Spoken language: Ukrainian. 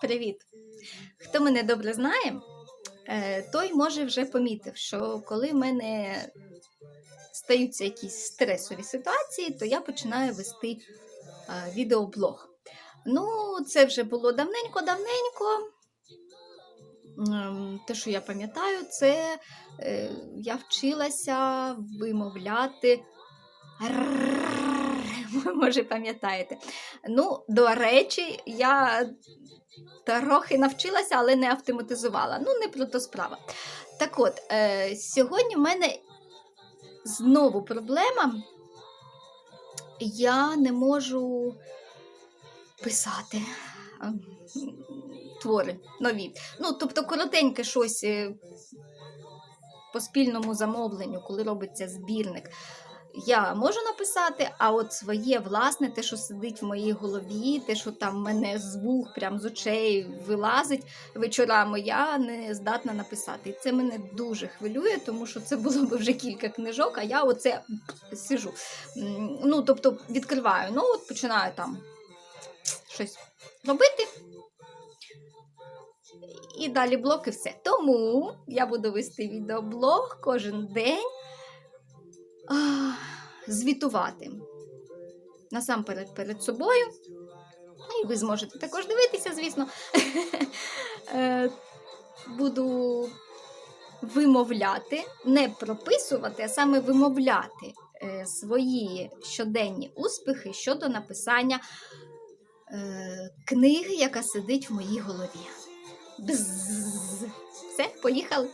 Привіт! Хто мене добре знає, е, той може вже помітив, що коли в мене стаються якісь стресові ситуації, то я починаю вести е, відеоблог. Ну, це вже було давненько-давненько. Ем, Те, що я пам'ятаю, це е, я вчилася вимовляти. Може, пам'ятаєте. Ну, до речі, я трохи навчилася, але не автоматизувала. Ну, не про то справа. Так от, е, сьогодні в мене знову проблема. Я не можу писати ем, твори нові. Ну, тобто, коротеньке щось е, по спільному замовленню, коли робиться збірник. Я можу написати, а от своє власне, те, що сидить в моїй голові, те, що там мене з вух, прям з очей вилазить вечорами, я не здатна написати. І це мене дуже хвилює, тому що це було б вже кілька книжок, а я оце сижу. Ну, тобто відкриваю, ну от починаю там щось робити. І далі блок і все. Тому я буду вести відеоблог кожен день звітувати насамперед перед собою. І ви зможете також дивитися, звісно. Е, Буду вимовляти, не прописувати, а саме вимовляти е, свої щоденні успіхи щодо написання е, книги, яка сидить в моїй голові. Бзз. Все, поїхали.